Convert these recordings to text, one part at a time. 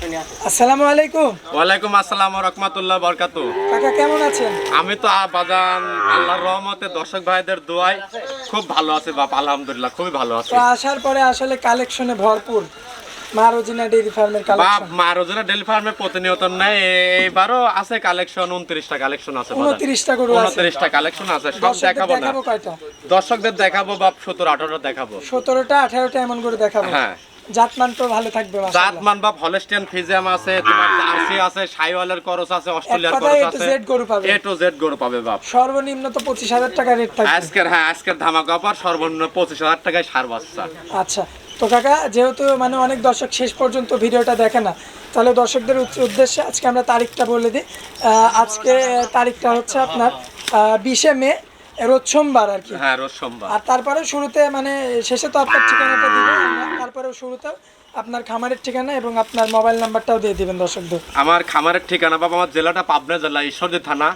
আসসালামু আলাইকুম। ওয়ালাইকুম আসসালাম রহমতুল্লাহ বরকাতু। কাকা কেমন আছেন? আমি তো বাজান আল্লাহর রহমতে দর্শক ভাইদের দোয়ায় খুব ভালো আছে বাপ আলহামদুলিল্লাহ খুবই ভালো আছে। আসার পরে আসলে কালেকশনে ভরপুর মা রোজিনা ডেইরি ফার্মের কালেকশন মা রোজনা ডেলি ফার্মে প্রতিনিয়ত নেই আছে কালেকশন কালেকশন আছে উনত্রিশটা গরু আছে। কালেকশন আছে সব দর্শকদের দেখাবো না। দেখাবো কয়টা? দর্শকদের দেখাবো বাপ সতেরো আঠারো দেখাবো। সতেরোটা আঠারোটা এমন করে দেখাবো। হ্যাঁ। জাতমান তো ভালো থাকবে জাত মাশাআল্লাহ। ফিজিয়াম আছে তোমার জার্সি আছে সাইওয়ালের করস আছে অস্ট্রেলিয়ার করস আছে। Z গরু পাবে। এ টু জেড গরু পাবে বাপ। সর্বনিম্ন তো পঁচিশ হাজার টাকা রেট থাকবে। আজকের হ্যাঁ আজকের ধামাকা অফার সর্বনিম্ন পঁচিশ হাজার টাকায় সার বাচ্চা। আচ্ছা তো কাকা যেহেতু মানে অনেক দর্শক শেষ পর্যন্ত ভিডিওটা দেখে না তাহলে দর্শকদের উদ্দেশ্যে আজকে আমরা তারিখটা বলে দিই। আজকে তারিখটা হচ্ছে আপনার বিশে মে রোজ সোমবার আর কি। হ্যাঁ রোজ সোমবার। আর তারপরে শুরুতে মানে শেষে তো আপনার ঠিকানাটা দিবেন তারপরে তারপরেও শুরুতে আপনার খামারের ঠিকানা এবং আপনার মোবাইল নাম্বারটাও দিয়ে দিবেন দর্শকদের। আমার খামারের ঠিকানা বাবা আমার জেলাটা পাবনা জেলা ঈশ্বরদী থানা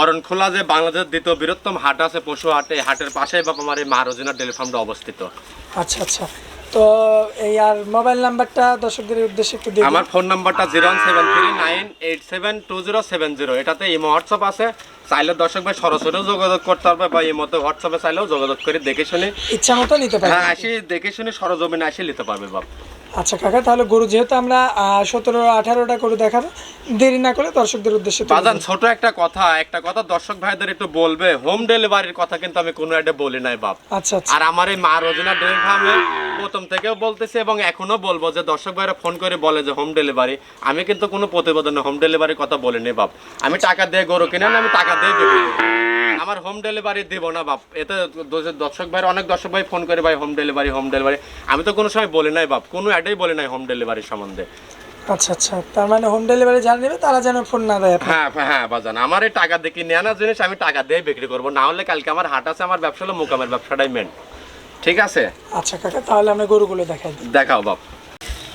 অরণখোলা যে বাংলাদেশের দ্বিতীয় বৃহত্তম হাট আছে পশু হাট এই হাটের পাশে বাবা আমার এই মাহারজিনা ডেলি ফার্মটা অবস্থিত। আচ্ছা আচ্ছা। তো এই আর মোবাইল নাম্বারটা দর্শকদের উদ্দেশ্যে একটু দিয়ে আমার ফোন নাম্বারটা zero seven three nine eight seven two zero seven zero. এটাতে ইমো হোয়াটসঅ্যাপ আছে। চাইলে দর্শক ভাই সরাসরিও যোগাযোগ করতে পারবে বা ইমোতে হোয়াটসঅ্যাপে চাইলেও যোগাযোগ করে দেখে শুনে ইচ্ছা মতো নিতে পারেন হ্যাঁ আসি দেখে শুনে সরজমিনে আসি নিতে পারবে বাপ। আচ্ছা কাকা তাহলে গরু যেহেতু আমরা সতেরো আঠারোটা গরু দেখাবো দেরি না করে দর্শকদের উদ্দেশ্যে বাজান ছোট একটা কথা একটা কথা দর্শক ভাইদের একটু বলবে হোম ডেলিভারির কথা কিন্তু আমি কোনো একটা বলি নাই বাপ। আচ্ছা আচ্ছা। আর আমার এই মা রোজিনা ডেলি ফার্মে প্রথম থেকেও বলতেছি এবং এখনও বলব যে দর্শক ভাইরা ফোন করে বলে যে হোম ডেলিভারি। আমি কিন্তু কোনো প্রতিবেদনে হোম ডেলিভারির কথা বলিনি বাপ। আমি টাকা দিয়ে গরু কিনে আমি টাকা দিয়ে করি। আমার হোম ডেলিভারি দিব না বাপ। এতে দর্শক ভাইরা অনেক দর্শক ভাই ফোন করে ভাই হোম ডেলিভারি হোম ডেলিভারি। আমি তো কোনো সময় বলি নাই বাপ। কোনো অ্যাডেই বলি নাই হোম ডেলিভারি সম্বন্ধে। আচ্ছা আচ্ছা। তার মানে হোম ডেলিভারি যারা নেবে তারা যেন ফোন না দেয়। হ্যাঁ হ্যাঁ বাজান। আমার এই টাকা দেখি নেওয়া জিনিস আমি টাকা দিয়ে বিক্রি করব। না হলে কালকে আমার হাট আছে আমার ব্যবসা হলো মোকামের ব্যবসাটাই মেন ঠিক আছে? আচ্ছা কাকা তাহলে আমি গরুগুলো দেখাই। দেখাও বাপ।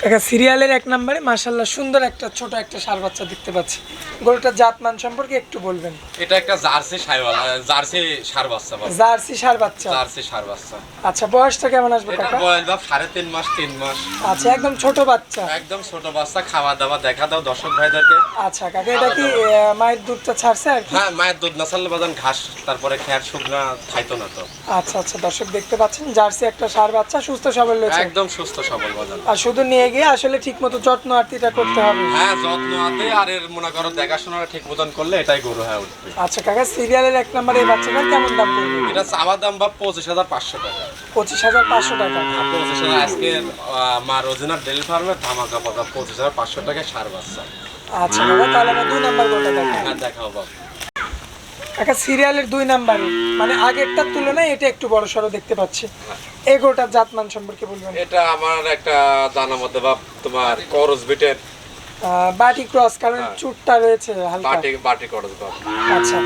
কাকা সিরিয়ালের এক নম্বরে মাশাল্লাহ সুন্দর একটা ছোট একটা সার বাচ্চা দেখতে পাচ্ছি। গরুটার জাতমান সম্পর্কে একটু বলবেন। এটা একটা জার্সি সাইওয়াল জার্সি সার বাচ্চা। জার্সি সার বাচ্চা জার্সি সার বাচ্চা আচ্ছা বয়সটা কেমন আসবে কাকা? বয়স বাপ সাড়ে তিন মাস তিন মাস। আচ্ছা একদম ছোট বাচ্চা। একদম ছোট বাচ্চা খাওয়া দাওয়া দেখা দাও দর্শক ভাইদেরকে। আচ্ছা কাকা এটা কি মায়ের দুধটা ছাড়ছে আর কি? হ্যাঁ মায়ের দুধ না ছাড়লে বাজান ঘাস তারপরে খ্যার শুকনা খাইতো না তো। আচ্ছা আচ্ছা দর্শক দেখতে পাচ্ছেন জার্সি একটা সার বাচ্চা সুস্থ সবল রয়েছে একদম সুস্থ সবল বাজান। আর শুধু নিয়ে গিয়ে আসলে ঠিক মতো যত্ন আরতিটা করতে হবে। হ্যাঁ যত্ন আতে আর এর মনে করো দেখাশোনা ঠিক মতন করলে এটাই গরু হয়ে উঠবে। আচ্ছা কাকা সিরিয়ালের এক নম্বরে এই বাচ্চাটার কেমন দাম পড়বে? এটা চাওয়া দাম বা পঁচিশ হাজার পাঁচশো টাকা। পঁচিশ হাজার পাঁচশো টাকা। পঁচিশ হাজার আজকে মা রোজিনার ডেলি ফার্মের ধামাকা পাতা পঁচিশ হাজার পাঁচশো টাকায় সার বাচ্চা। আচ্ছা কাকা তাহলে আমরা দুই নাম্বার গোটা দেখো হ্যাঁ দেখাও বাপ কাকা সিরিয়ালের দুই নাম্বার মানে আগেরটার তুলনায় এটা একটু বড় সড়ো দেখতে পাচ্ছি। এগোটার গোটার জাতমান সম্পর্কে বলবেন। এটা আমার একটা জানা মতে বাপ তোমার করস বিটের বাটি ক্রস কারণ চুটটা রয়েছে হালকা। বাটি বাটি করস বাপ। আচ্ছা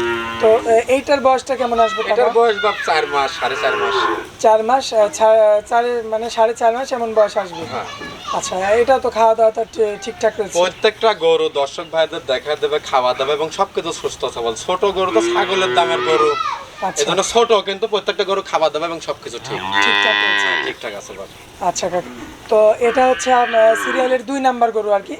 তো এইটার বয়সটা কেমন আসবে এটার বয়স বাপ চার মাস সাড়ে চার মাস। চার মাস আহ, ছা- চার মানে সাড়ে চার মাস এমন বয়স আসবে। হ্যাঁ। আচ্ছা এটা তো খাওয়া দাওয়া তো ঠিকঠাক রয়েছে। প্রত্যেকটা গরু দর্শক ভাইদের দেখা দেবে খাওয়া দাবে এবং সবকিছু সুস্থ সবল। ছোট গরু তো ছাগলের দামের গরু। এজন্য ছোট কিন্তু প্রত্যেকটা গরু দাবে এবং সবকিছু ঠিক। ঠিকঠাক ঠিকঠাক আছে আচ্ছা কাকা। তো এটা হচ্ছে সিরিয়ালের দুই নাম্বার গরু আর কি।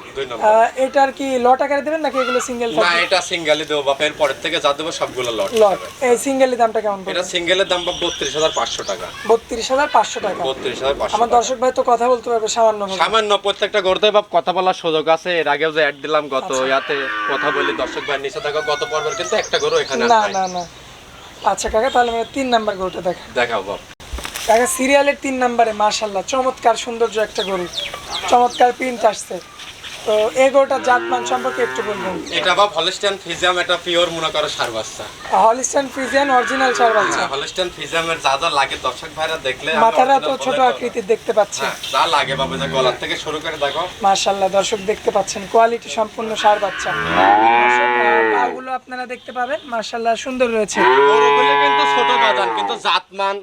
এটার কি লট আকারে দেবেন নাকি এগুলো সিঙ্গেল না এটা সিঙ্গালি দেবো বাপের পরের থেকে যা দেবো সবগুলো লট লট। এই সিঙ্গেলের দামটা কেমন এটা সিঙ্গেলের দাম বাপ বত্রিশ হাজার পাঁচশো টাকা। বত্রিশ হাজার পাঁচশো টাকা। বত্রিশ হাজার পাঁচশো আমার দর্শক ভাই তো কথা বলতে পারবে সামান্য সামান্য প্রত্যেকটা গরুতে বাপ কথা বলার সুযোগ আছে। এর আগেও যে অ্যাড দিলাম গত ইয়াতে কথা বলি দর্শক ভাই নিচে থাকা গত পর্বের কিন্তু একটা গরু এখানে না না না। আচ্ছা কাকা তাহলে আমরা তিন নাম্বার গরুটা দেখা দেখাও বাপ কাকা সিরিয়ালের তিন নাম্বারে মাশাল্লাহ চমৎকার সৌন্দর্য একটা গরু। চমৎকার প্রিন্ট আসছে। তো এই গরুটার জাতমান সম্পর্কে একটু বলবেন। এটা বাপ হলস্টাইন ফিজিয়াম এটা পিওর মনে করো সার বাচ্চা। হলিস্টান ফ্রিজিয়ান অরিজিনাল চার বাচ্চা? হলস্টাইন ফিজিয়ামের যা যা লাগে দর্শক ভাইরা দেখলে মাথাটা তো ছোট আকৃতির দেখতে পাচ্ছি হ্যাঁ, যা লাগে বাবা যে গলার থেকে শুরু করে দেখো। মার্শাল্লাহ দর্শক দেখতে পাচ্ছেন কোয়ালিটি সম্পূর্ণ সার বাচ্চা। পাগুলো আপনারা দেখতে পাবেন মার্শাল্লাহ সুন্দর রয়েছে। কিন্তু ছোট বাজান কিন্তু জাতমান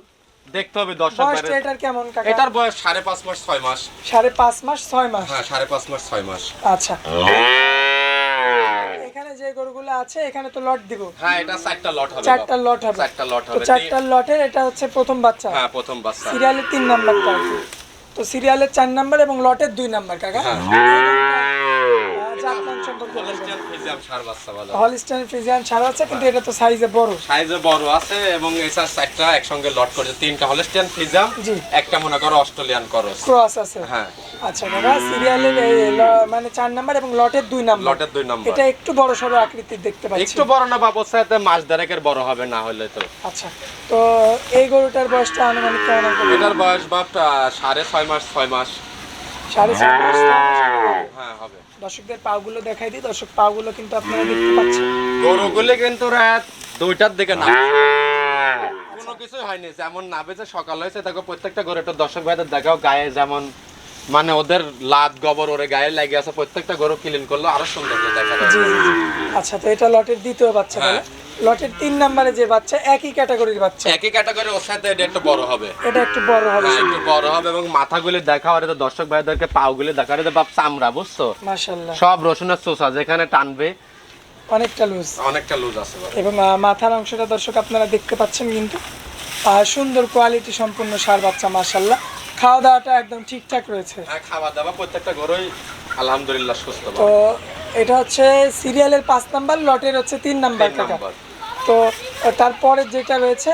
দেখতে হবে দর্শক বয়সটা এটার কেমন কাকা? এটার বয়স সাড়ে পাঁচ মাস ছয় মাস। সাড়ে পাঁচ মাস ছয় মাস? হ্যাঁ সাড়ে পাঁচ মাস ছয় মাস। আচ্ছা। এখানে যে গরুগুলো আছে এখানে তো লট দিব। হ্যাঁ এটা চারটা লট হবে চারটা লট হবে। চারটা লট হবে। চারটা লটের এটা হচ্ছে প্রথম বাচ্চা। হ্যাঁ প্রথম বাচ্চা। সিরিয়ালের তিন কি। তো সিরিয়ালের চার নাম্বার এবং লটের দুই নাম্বার কাকা। হ্যাঁ। জাতমান সম্পর্কে বলবেন। হলস্টিয়ান সার বাচ্চা বলে হলিস্টাইন ফ্রিজিয়ান ছাড়া আছে কিন্তু এটা তো সাইজে বড়। সাইজে বড় আছে এবং এসার চারটা একসঙ্গে লট করেছে তিনটা হলস্টিয়ান ফ্রিজিয়াম একটা মনে করো অস্ট্রেলিয়ান করস ক্রস আছে। হ্যাঁ। আচ্ছা দাদা সিরিয়ালের মানে চার নাম্বার এবং লটের দুই নাম্বার লটের দুই নম্বর এটা একটু বড় আকৃতির দেখতে পাচ্ছি। একটু বড় না সাথে মাস দেড়েকের বড় হবে না হলে তো। আচ্ছা তো এই গরুটার বয়সটা আনুমানিক কেমন এটার বয়স বাপ আহ, সাড়ে ছয় মাস ছয় মাস। সাড়ে চার মাস। হ্যাঁ হবে। দর্শকদের পাগুলো দেখাই দিই। দর্শক পাগুলো কিন্তু আপনারা দেখতে পাচ্ছেন। গরুগুলি কিন্তু রাত দুইটার দিকে না। কোনো কিছুই হয়নি। যেমন নাবে যে সকাল হয়েছে দেখো প্রত্যেকটা গরু একটা দর্শক ভাইদের দেখাও। গায়ে যেমন মানে ওদের লাত গোবর ওরে গায়ে লেগে আছে প্রত্যেকটা গরু ক্লিন করল। আরও সুন্দর করে দেখা যায়। আচ্ছা তো এটা লটের দ্বিতীয় বাচ্চা হ্যাঁ। লটের তিন নাম্বারে যে বাচ্চা একই ক্যাটাগরির বাচ্চা। একই ক্যাটাগরি ওর সাথে এটা একটু বড় হবে। এটা একটু বড় হবে। হ্যাঁ, একটু বড় হবে এবং মাথাগুলি দেখা আর দর্শক ভাইদেরকে পাওগুলি দেখা আর বাপ চামড়া বুঝছ? মাশাল্লাহ সব রসুনের চোষা যেখানে টানবে। অনেকটা লুজ অনেকটা লুজ আছে এবং মাথার অংশটা দর্শক আপনারা দেখতে পাচ্ছেন কিন্তু সুন্দর কোয়ালিটি সম্পূর্ণ সার বাচ্চা মাশাল্লাহ খাওয়া দাওয়াটা একদম ঠিকঠাক রয়েছে। হ্যাঁ খাওয়া দাওয়া প্রত্যেকটা গরুই আলহামদুলিল্লাহ সুস্থ তো এটা হচ্ছে সিরিয়ালের পাঁচ নাম্বার লটের হচ্ছে তিন নাম্বার টাকা। তো তারপরে যেটা রয়েছে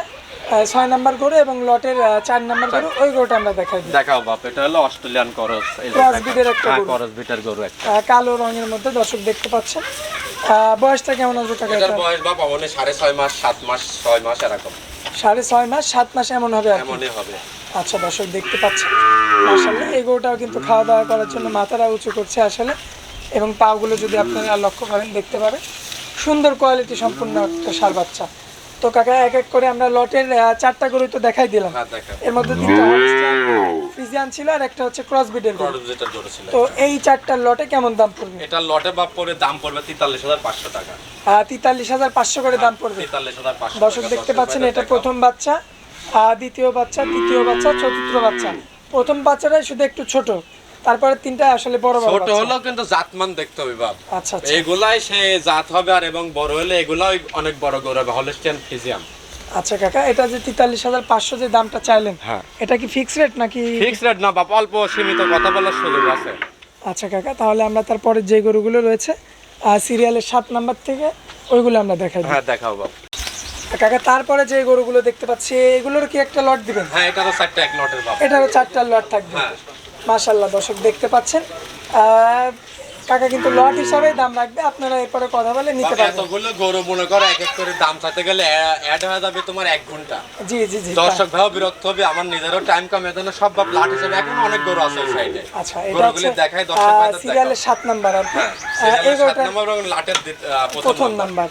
ছয় নাম্বার গরু এবং লটের চার নাম্বার গরু ওই গরুটা আমরা দেখাই দিই। দেখাও বাপ এটা হলো অস্ট্রেলিয়ান করস দেখো। breed-এর একটা হ্যাঁ গরু। করস বিটার গরু একটা। কালো রঙের মধ্যে দর্শক দেখতে পাচ্ছেন। বয়সটা কেমন আসবে টাকা এটার বয়স বাপ সাড়ে ছয় মাস সাত মাস ছয় মাস এরকম। সাড়ে ছয় মাস সাত মাস এমন হবে আর এমনই হবে। আচ্ছা দর্শক দেখতে পাচ্ছেন। আসলে এই গরুটাও কিন্তু খাওয়া দাওয়া করার জন্য মাথাটা উঁচু করছে আসলে। এবং পাগুলো যদি আপনারা লক্ষ্য করেন দেখতে পাবেন। সুন্দর কোয়ালিটি সম্পূর্ণ একটা সার বাচ্চা। তো কাকা এক এক করে আমরা লটের চারটা গরু তো দেখাই দিলাম। হ্যাঁ এর মধ্যে তিনটা ফ্রিজিয়ান ছিল আর একটা হচ্ছে ক্রস গরু। ছিল তো এই চারটার লটে কেমন দাম পড়বে? এটা লটে বাপ পরে দাম পড়বে তেতাল্লিশ হাজার পাঁচশো টাকা। তিতাল্লিশ হাজার পাঁচশো করে দাম পড়বে। তেতাল্লিশ হাজার পাঁচশো দর্শক দেখতে পাচ্ছেন এটা প্রথম বাচ্চা আহ, দ্বিতীয় বাচ্চা তৃতীয় বাচ্চা চতুর্থ বাচ্চা। প্রথম বাচ্চাটাই শুধু একটু ছোট। তারপরে তিনটা আসলে বড় বড় ছোট। হলেও কিন্তু জাতমান দেখতে হবে বাপ। আচ্ছা আচ্ছা। এগুলাই সে জাত হবে আর এবং বড় হলে এগুলাই অনেক বড় গরু হবে হলস্টিয়ান ফিজিয়াম। আচ্ছা কাকা এটা যে তেতাল্লিশ হাজার পাঁচশো যে দামটা চাইলেন হ্যাঁ। এটা কি ফিক্স রেট নাকি? ফিক্স রেট না বাপ অল্প সীমিত কথা বলার সুযোগ আছে। আচ্ছা কাকা তাহলে আমরা তারপরে যে গরুগুলো রয়েছে সিরিয়ালের সাত নাম্বার থেকে ওইগুলো আমরা দেখাই। হ্যাঁ দেখাও বাপ। কাকা তারপরে যে গরুগুলো দেখতে পাচ্ছি এগুলোর কি একটা লট দিবেন? হ্যাঁ এটা তো চারটা এক লটের বাপ। এটারও চারটা লট থাকবে। হ্যাঁ। মাশাল্লাহ দর্শক দেখতে পাচ্ছেন। কাকা কিন্তু লট হিসাবে দাম রাখবে আপনারা এরপরে কথা বলে নিতে বাপ, পারবেন। এতগুলো গরু মনে করো এক এক করে দাম চাইতে গেলে অ্যাড হয়ে যাবে তোমার এক ঘণ্টা। জি জি জি দর্শক ভাইও বিরক্ত হবে আমার নিজেরও টাইম কম এজন্য সব বাপ লাট হিসেবে এখন অনেক গরু আছে সাইডে আচ্ছা এটা হচ্ছে দেখাই দর্শক ভাইদের সিরিয়ালের সাত নাম্বার আর হ্যাঁ এই সাত গরুটা নম্বর এবং লাটের প্রথম নাম্বার। নাম্বার।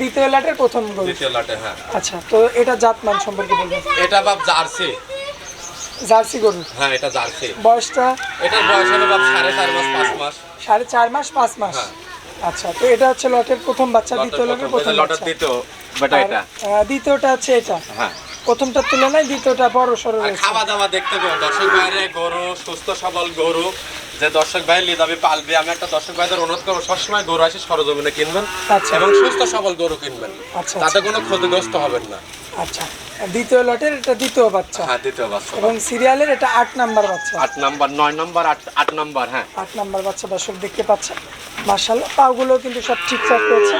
দ্বিতীয় লাটের প্রথম গরু। দ্বিতীয় লাটে হ্যাঁ। আচ্ছা তো এটা জাতমান সম্পর্কে বলবেন এটা বাপ জার্সি। জার্সি গরু। হ্যাঁ এটা জার্সি। বয়সটা? এটার বয়স হলো বাপ সাড়ে চার মাস পাঁচ মাস। সাড়ে চার মাস পাঁচ মাস। হ্যাঁ। আচ্ছা তো এটা হচ্ছে লটের প্রথম বাচ্চা দ্বিতীয় লটের প্রথম লটের দ্বিতীয় বেটা এটা। দ্বিতীয়টা হচ্ছে এটা। হ্যাঁ। প্রথমটার তুলনায় দ্বিতীয়টা বড় সড়ো আর খাওয়া দাওয়া দেখতে পাবো দর্শক ভাইরে গরু সুস্থ সবল গরু। যে দর্শক ভাই লিদাবি পালবে আমি একটা দর্শক ভাইদের অনুরোধ করব সবসময় গরু আসে সরজমিনে কিনবেন আচ্ছা। এবং সুস্থ সবল গরু কিনবেন। আচ্ছা, তাতে কোনো ক্ষতিগ্রস্ত হবেন না। আচ্ছা দ্বিতীয় লটের এটা দ্বিতীয় বাচ্চা। হ্যাঁ দ্বিতীয় বাচ্চা। এবং সিরিয়ালের এটা আট নাম্বার বাচ্চা। আট নাম্বার নয় নাম্বার আট আট নাম্বার হ্যাঁ। আট নাম্বার বাচ্চা দর্শক দেখতে পাচ্ছেন। মার্শাল্লাহ পাগুলো কিন্তু সব ঠিকঠাক রয়েছে।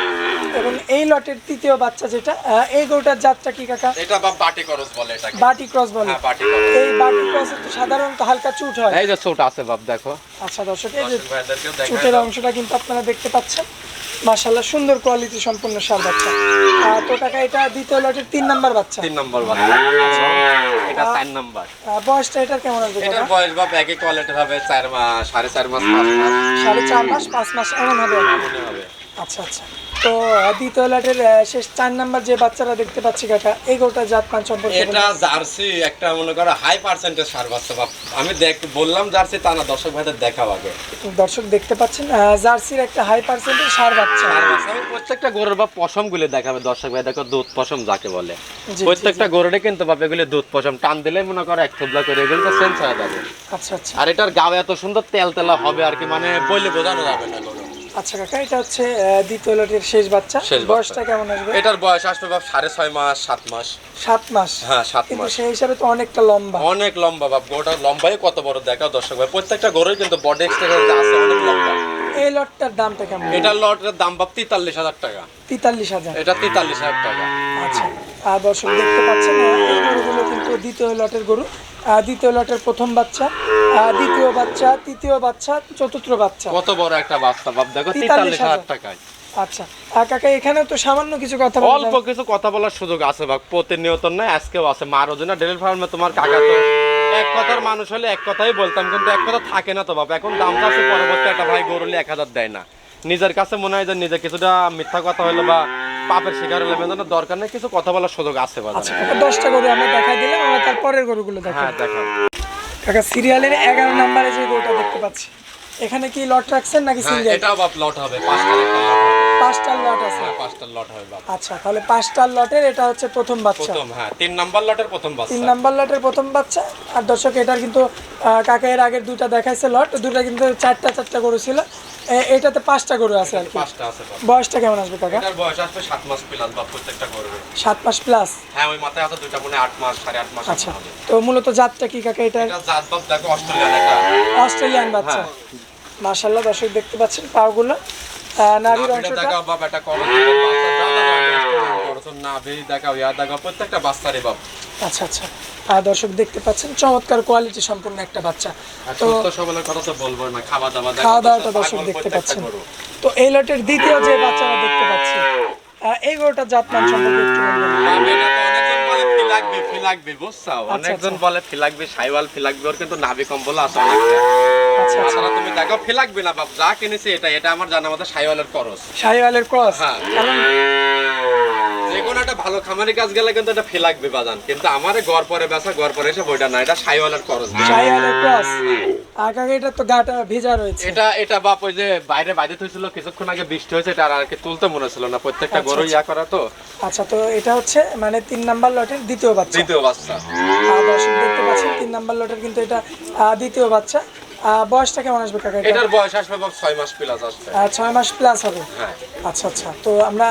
এবং এই লটের তৃতীয় বাচ্চা যেটা এই গরুটার জাতটা কি কাকা? এটা বা বাটি করস বলে এটাকে। বাটি ক্রস বলে। হ্যাঁ বাটি করস। এই বাটি ক্রসের তো সাধারণত হালকা চুট হয়। এই যে ছোট আছে বাপ দেখো। আচ্ছা দর্শক এই যে চুটের অংশটা কিন্তু আপনারা দেখতে পাচ্ছেন। মার্শাল্লাহ সুন্দর কোয়ালিটি সম্পূর্ণ সার বাচ্চা। তো টাকা এটা দ্বিতীয় লটের তিন নাম্বার বাচ্চা। তিন নাম্বার বাচ্চা। এটা চার নাম্বার। বয়সটা এটার কেমন আসবে এটা বয়স বা একই কোয়ালিটি হবে চার মাস সাড়ে চার মাস পাঁচ মাস। সাড়ে চার মাস পাঁচ মাস এমন হবে। এমন হবে। আচ্ছা আচ্ছা। তো দ্বিতীয় লটের শেষ চার নাম্বার যে বাচ্চারা দেখতে পাচ্ছি কাকা এই গরুটা জাত সম্পর্কে এটা জার্সি একটা মনে করো হাই পার্সেন্টেজ সার বাচ্চা। বাপ আমি দেখ বললাম জার্সি তা না দর্শক ভাইদের দেখাও আগে। দর্শক দেখতে পাচ্ছেন জার্সির একটা হাই পার্সেন্টেজ সার বাচ্চা। আমি প্রত্যেকটা গরুর বা পশমগুলো দেখাবে দর্শক ভাই। দেখো দুধ পশম যাকে বলে। প্রত্যেকটা গরুরে কিন্তু বাপ এগুলো দুধ পশম। টান দিলে মনে করো এক থুবলা করে এগুলো তো সেন্স হয়ে যাবে আচ্ছা আচ্ছা। আর এটার গাও এত সুন্দর তেল তেলা হবে আর কি মানে বললে বোঝানো যাবে না গরু আচ্ছা কাকা এটা হচ্ছে দ্বিতীয় লটের শেষ বাচ্চা। শেষ বয়সটা কেমন আসবে? এটার বয়স আসবে বাপ সাড়ে ছয় মাস সাত মাস। সাত মাস? হ্যাঁ সাত মাস। সেই হিসাবে তো অনেকটা লম্বা। অনেক লম্বা বাপ গোটা লম্বাই কত বড় দেখাও দর্শক ভাই। প্রত্যেকটা গরুর কিন্তু বডি এক্সট্রা আছে অনেক লম্বা। এই লটটার দামটা কেমন? এটা লটের দাম তেতাল্লিশ হাজার টাকা। তেতাল্লিশ হাজার। এটা তেতাল্লিশ হাজার টাকা। আচ্ছা। আর দর্শক দেখতে পাচ্ছেন এই গরুগুলো কিন্তু দ্বিতীয় লটের গরু। দ্বিতীয় লটের প্রথম বাচ্চা দ্বিতীয় বাচ্চা তৃতীয় বাচ্চা চতুর্থ বাচ্চা। কত বড় একটা বাচ্চা বাপ দেখো 43,000 তেতাল্লিশ হাজার। টাকায়। আচ্ছা। আর কাকা এখানে তো সামান্য কিছু কথা অল্প কিছু কথা বলার সুযোগ আছে বাপ। প্রতিনিয়ত না আজকেও আছে। মার ওজনা ডেলিভারি ফার্মে তোমার কাকা তো এক কথার মানুষ হলে এক কথাই বলতাম কিন্তু এক কথা থাকে না তো বাপ। এখন দাম চাচ্ছে পরবর্তী একটা ভাই গরুলে এক হাজার দেয় না। নিজের কাছে মনে হয় যে নিজে কিছুটা মিথ্যা কথা হলো বা পাপের শিকার হলে বেদনা দরকার নেই কিছু কথা বলার সুযোগ আছে আচ্ছা দশটা গরু আমরা দেখাই দিলাম আমরা তারপরের গরুগুলো দেখাই। হ্যাঁ দেখো কাকা সিরিয়ালের এগারো নাম্বারে যে গরুটা দেখতে পাচ্ছি। এখানে কি লট রাখছেন নাকি হ্যাঁ সিরিয়াল? এটাও বাপ লট হবে পাঁচটা একটা। পাঁচটার লট আছে। হ্যাঁ পাঁচটা লট হবে আচ্ছা তাহলে পাঁচটার লটের এটা হচ্ছে প্রথম বাচ্চা। প্রথম হ্যাঁ তিন নাম্বার লটের প্রথম তিন নাম্বার লটের প্রথম বাচ্চা। আর দর্শক এটার কিন্তু কাকা এর আগের দুইটা দেখাইছে লট দুটা কিন্তু চারটা চারটা গরু ছিল। এটাতে পাঁচটা গরু আছে আর পাঁচটা আছে বয়সটা কেমন আসবে কাকা? এটার বয়স আসবে সাত মাস প্লাস বাপ প্রত্যেকটা করবে সাত মাস প্লাস হ্যাঁ ওই মাথায় আছে দুইটা মনে হয় আট মাস সাড়ে আট মাস আচ্ছা তো মূলত জাতটা কি কাকা এটা এটা জাত বাপ দেখো অস্ট্রেলিয়ান এটা অস্ট্রেলিয়ান বাচ্চা। হ্যাঁ। মাশাল্লাহ দর্শক দেখতে পাচ্ছেন পাগুলো নাভির অংশটা দেখাও বাপ এটা করো বাচ্চা নাভি দেখাও ইয়া দেখাও প্রত্যেকটা বাচ্চারে বাপ আচ্ছা আচ্ছা দর্শক দেখতে পাচ্ছেন চমৎকার কোয়ালিটি সম্পূর্ণ একটা বাচ্চা তো সবলের কথা তো বলব না খাওয়া দাওয়া খাওয়া দাওয়াটা দর্শক দেখতে পাচ্ছেন তো এই লটের দ্বিতীয় যে বাচ্চারা দেখতে পাচ্ছি এই গরুটার জাতমান সম্পর্কে একটু বলবেন বুঝছ আচ্ছা, অনেকজন বলে ফি লাগবে সাইওয়াল ফি লাগবে ওর কিন্তু নাভি কম্বল আছে অনেকটা আচ্ছা আচ্ছা তাছাড়া তুমি দেখো ফি না বাপ যা কিনেছি এটা এটা আমার জানা মতো সাইওয়ালের খরচ শাহিওয়ালের ক্রস? হ্যাঁ। যে কোনো একটা ভালো খামারি কাজ গেলে কিন্তু এটা ফি বাজান। কিন্তু আমারে গড় পরে বেচা গড় পরে এসে বইটা না এটা সাইওয়ালের খরচ শাহিওয়ালের ক্রস? আর এটা তো গাটা ভিজা রয়েছে। এটা এটা বাপ ওই যে বাইরে বাইরে থইছিল কিছুক্ষণ আগে বৃষ্টি হয়েছে এটা আর কি তুলতে মনে ছিল না প্রত্যেকটা আচ্ছা, গরু আচ্ছা। ইয়া করা তো। আচ্ছা তো এটা হচ্ছে মানে তিন নাম্বার লটের দ্বিতীয় বাচ্চা। দ্বিতীয় বাচ্চা। দর্শক দেখতে পাচ্ছেন তিন নাম্বার লটের কিন্তু এটা দ্বিতীয় বাচ্চা। বয়সটা কেমন আসবে কাকা এটার বয়স আসবে বাপ ছয় মাস প্লাস আসবে। আহ, ছয় মাস প্লাস হবে? হ্যাঁ। আচ্ছা আচ্ছা। তো আমরা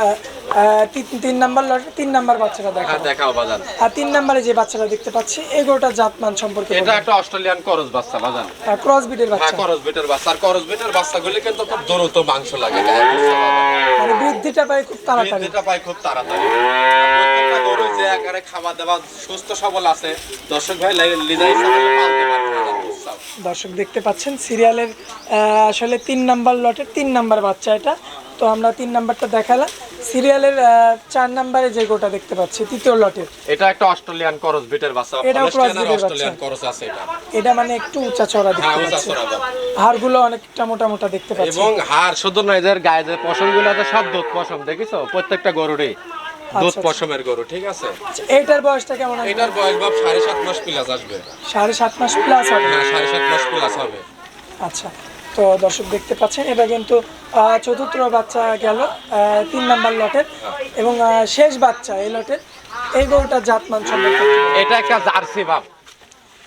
তিন- তিন নাম্বার লটের তিন নাম্বার বাচ্চাটা হ্যাঁ দেখাও বাজান। আর তিন নাম্বারে যে বাচ্চাটা দেখতে পাচ্ছি এই গরুটার জাতমান সম্পর্কে এটা একটা অস্ট্রেলিয়ান করজ বাচ্চা বাজান। ক্রস বিটের হ্যাঁ বাচ্চা। করজ বিটের বাচ্চা। আর করজ বিটের বাচ্চাগুলি কিন্তু খুব দ্রুত মাংস লাগে। মানে বৃদ্ধিটা পায় খুব তাড়াতাড়ি। বৃদ্ধিটা পায় খুব তাড়াতাড়ি। প্রত্যেকটা গরু যে আকারে খাওয়া দাওয়া সুস্থ সবল আছে দর্শক ভাই লিজাই হিসাবে পালতে পারবে দর্শক দেখতে পাচ্ছেন সিরিয়ালের আসলে তিন নাম্বার লটের তিন নাম্বার বাচ্চা এটা। তো আমরা তিন নাম্বারটা দেখালাম। সিরিয়ালের চার নাম্বারে যে গোটা দেখতে পাচ্ছি তৃতীয় লটের এটা একটা অস্ট্রেলিয়ান করস বিটের বাচ্চা। breed এর অস্ট্রেলিয়ান। করস আছে এটা। এটা মানে একটু উঁচা চড়া হ্যাঁ দেখতে পাচ্ছি চড়াবো হাড়গুলো অনেকটা মোটা মোটা দেখতে পাচ্ছি। এবং হাড় শুধু নয় এদের গায়ে যে পশমগুলো আছে সব দুধ পশম দেখিছো? প্রত্যেকটা গরুরই দুধ আচ্ছা। পশমের গরু ঠিক আছে? আচ্ছা, এইটার বয়সটা কেমন আসবে? এটার বয়স বাপ সাড়ে সাত মাস প্লাস আসবে। সাড়ে সাত মাস প্লাস হবে। হ্যাঁ সাড়ে সাত মাস প্লাস হবে। আচ্ছা। তো দর্শক দেখতে পাচ্ছেন এটা কিন্তু চতুর্থ বাচ্চা গেল তিন নাম্বার লটের এবং আহ, শেষ বাচ্চা এই লটের। এই গরুটার জাতমান সম্পর্কে এটা একটা জার্সি ভাব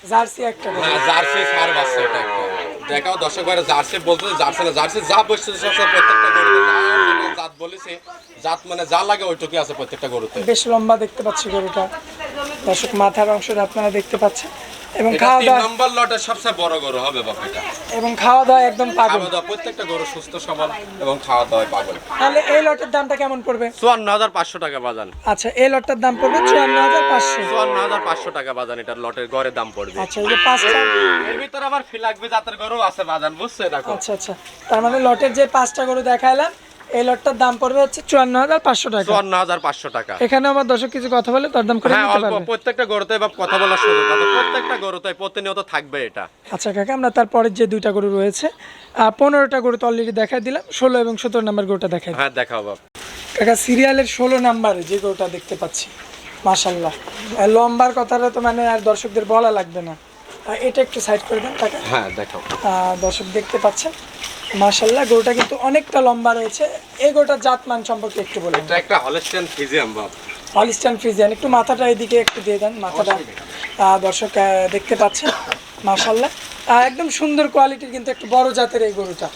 জার্সি একটা হ্যাঁ জার্সি সার বাচ্চা এটা একটা। দেখাও দর্শক ভাইরা জার্সি বলতে জার্সি না জার্সি যা বসছে সব প্রত্যেকটা জাত বলেছে। জাত মানে যা লাগে ওইটুকুই আছে প্রত্যেকটা গরুতে। বেশ লম্বা দেখতে পাচ্ছি গরুটা। দর্শক মাথার অংশটা আপনারা দেখতে পাচ্ছেন। এবং খাওয়া দাওয়া নম্বর লটের সবচেয়ে বড় গরু হবে বাপ এটা এবং খাওয়া দাওয়া একদম পাগল। খাওয়া দাওয়া প্রত্যেকটা গরু সুস্থ সবল এবং খাওয়া দাওয়ায় পাগল। তাহলে এই লটের দামটা কেমন পড়বে? চুয়ান্ন হাজার পাঁচশো টাকা বাজান। আচ্ছা এই লটটার দাম পড়বে চুয়ান্ন হাজার পাঁচশো। চুয়ান্ন হাজার পাঁচশো টাকা বাজান এটার লটের গড়ে দাম পড়বে। আচ্ছা এই যে পাঁচটা এর ভিতরে আবার ফি লাগবে জাতের গরু আছে বাজান বুঝছে দেখো আচ্ছা আচ্ছা। তার মানে লটের যে পাঁচটা গরু দেখাইলাম এই লটটার দাম পড়বে হচ্ছে চুয়ান্ন হাজার পাঁচশো টাকা। চুয়ান্ন হাজার পাঁচশো টাকা। এখানে আমার দর্শক কিছু কথা বলে তার দাম করে হ্যাঁ অল্প প্রত্যেকটা গরুতে বা কথা বলার সুযোগ আছে প্রত্যেকটা গরুতে প্রতিনিয়ত থাকবে এটা। আচ্ছা কাকা আমরা তারপরের যে দুইটা গরু রয়েছে পনেরোটা গরু তো অলরেডি দেখাই দিলাম ষোলো এবং সতেরো নাম্বার গরুটা দেখাই। হ্যাঁ দেখাও বাপ কাকা সিরিয়ালের ষোলো নাম্বারে যে গরুটা দেখতে পাচ্ছি মাশাল্লাহ লম্বার কথাটা তো মানে আর দর্শকদের বলা লাগবে না। এটা একটু সাইড করে দেন কাকা। হ্যাঁ দেখাও। দর্শক দেখতে পাচ্ছেন। মাশাল্লাহ গরুটা কিন্তু অনেকটা লম্বা রয়েছে। এই গরুটার জাতমান সম্পর্কে একটু বলুন। এটা একটা হলস্টাইন ফ্রিজিয়ান বাপ। হলিস্টান ফ্রিজিয়ান একটু মাথাটা এদিকে একটু দিয়ে দেন মাথাটা আহ, দর্শক দেখতে পাচ্ছেন মাশাল্লাহ আহ, একদম সুন্দর কোয়ালিটির কিন্তু একটু বড় জাতের এই গরুটা।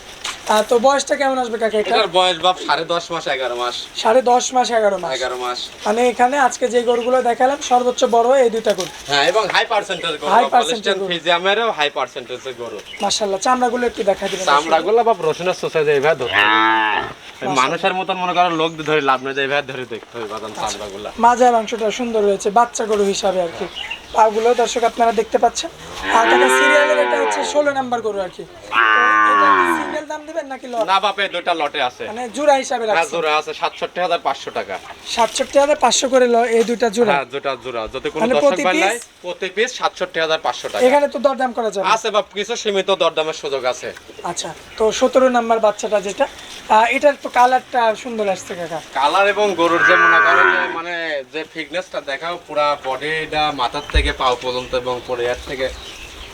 তো বয়সটা কেমন আসবে কাকা এটার বয়স বাপ সাড়ে দশ মাস এগারো মাস। সাড়ে দশ মাস এগারো মাস। এগারো মাস। মানে এখানে আজকে যে গরুগুলো দেখালাম সর্বোচ্চ বড় এই দুইটা গরু। হ্যাঁ এবং হাই পার্সেন্টেজ গরু percentage হলিস্টিয়ান ফিজিয়ামেরও হাই পার্সেন্টেজের গরু। মাশাল্লাহ চামড়াগুলো একটু দেখা দিবেন। চামড়াগুলো বাপ রসুনের সোসাই যায় এইভাবে ধরতে মানুষের মতন মনে করো লোক ধরে লাভ নেই যে এইভাবে ধরে দেখতে হবে বাদাম চামড়াগুলো। মাজার অংশটা সুন্দর রয়েছে বাচ্চা গরু হিসাবে আর কি। পাগুলো দর্শক আপনারা দেখতে পাচ্ছেন। আর সিরিয়ালের এটা হচ্ছে ষোলো নাম্বার গরু আর কি। সিঙ্গেল দাম দিবেন নাকি লট? না বাপে দুইটা লটে আছে। মানে জোড়া হিসাবে হ্যাঁ জোড়া আছে সাতষট্টি হাজার পাঁচশো টাকা। সাতষট্টি হাজার পাঁচশো করে ল এই দুইটা জোড়া। হ্যাঁ দুটা জোড়া। যদি কোনো দর্শক ভাই নাই প্রতি পিস সাতষট্টি হাজার পাঁচশো টাকা। এখানে তো দরদাম করা যাবে। আছে বাপ কিছু সীমিত দরদামের সুযোগ আছে। আচ্ছা তো সতেরো নাম্বার বাচ্চাটা যেটা এটার তো কালারটা সুন্দর আসছে কাকা। কালার এবং গরুর যে মনে করো যে মানে যে ফিটনেসটা দেখাও পুরা বডিটা মাথার থেকে পাও পর্যন্ত এবং পরে এর থেকে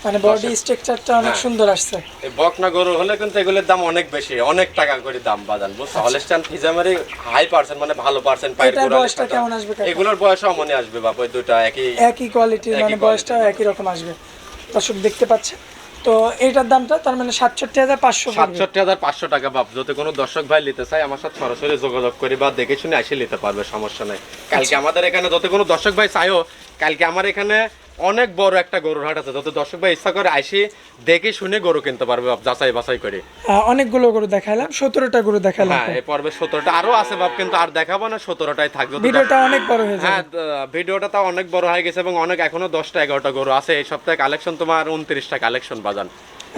মানে বডি স্ট্রাকচারটা অনেক হ্যাঁ। সুন্দর আসছে। এই বকনা গরু হলে কিন্তু এগুলোর দাম অনেক বেশি অনেক টাকা করে দাম বাজান বুঝছ? হলস্টাইন ফিজামারি হাই পার্সেন্ট মানে ভালো পার্সেন্ট বয়সটা কেমন আসবে এগুলোর বয়স মনে আসবে বাপ ওই দুইটা একই একই কোয়ালিটির মানে বয়সটাও একই রকম আসবে। দর্শক দেখতে পাচ্ছে। তো এইটার দামটা তার মানে সাতষট্টি হাজার পাঁচশো সাতষট্টি হাজার পাঁচশো টাকা বাপ যদি কোনো দর্শক ভাই নিতে চাই আমার সাথে সরাসরি যোগাযোগ করি বা দেখে শুনে এসে নিতে পারবে সমস্যা নাই। কালকে আমাদের এখানে যত কোনো দর্শক ভাই চাইও কালকে আমার এখানে অনেক বড় একটা গরুর হাট আছে। যত দর্শক ভাই ইচ্ছা করে আইসি দেখে শুনে গরু কিনতে পারবে যাচাই বাছাই করে। অনেকগুলো গরু দেখালাম সতেরোটা গরু দেখালাম হ্যাঁ এই পর্বে সতেরোটা আরও আছে বাপ কিন্তু আর দেখাবো না সতেরোটাই থাকবে ভিডিওটা অনেক বড় হয়ে হ্যাঁ ভিডিওটা তাও অনেক বড় হয়ে গেছে এবং অনেক এখনও দশটা এগারোটা গরু আছে এই সপ্তাহে কালেকশন তোমার উনত্রিশটা কালেকশন বাজান।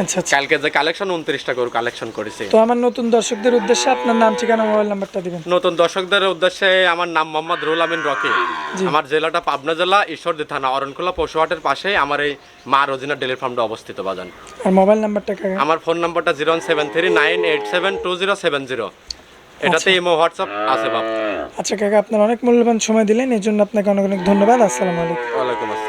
আচ্ছা আচ্ছা। কালকে যে কালেকশন উনত্রিশটা গরু কালেকশন করেছি। তো আমার নতুন দর্শকদের উদ্দেশ্যে আপনার নাম ঠিকানা মোবাইল নাম্বারটা দিবেন। নতুন দর্শকদের উদ্দেশ্যে আমার নাম মোহাম্মদ রুল আমিন রকি। আমার জেলাটা পাবনা জেলা ঈশ্বরদী থানা অরণখোলা পশুহাটের পাশে আমার এই মা রোজিনা ডেলি ফার্মটা অবস্থিত বাজান। আর মোবাইল নাম্বারটা আমার ফোন নাম্বারটা zero seven three nine eight seven two zero seven zero. এটাতে ইমো হোয়াটসঅ্যাপ আছে বাপ। আচ্ছা কাকা আপনার অনেক মূল্যবান সময় দিলেন এই জন্য আপনাকে অনেক অনেক ধন্যবাদ। আসসালামু আলাইকুম। ওয়ালাইকুম আসসালাম।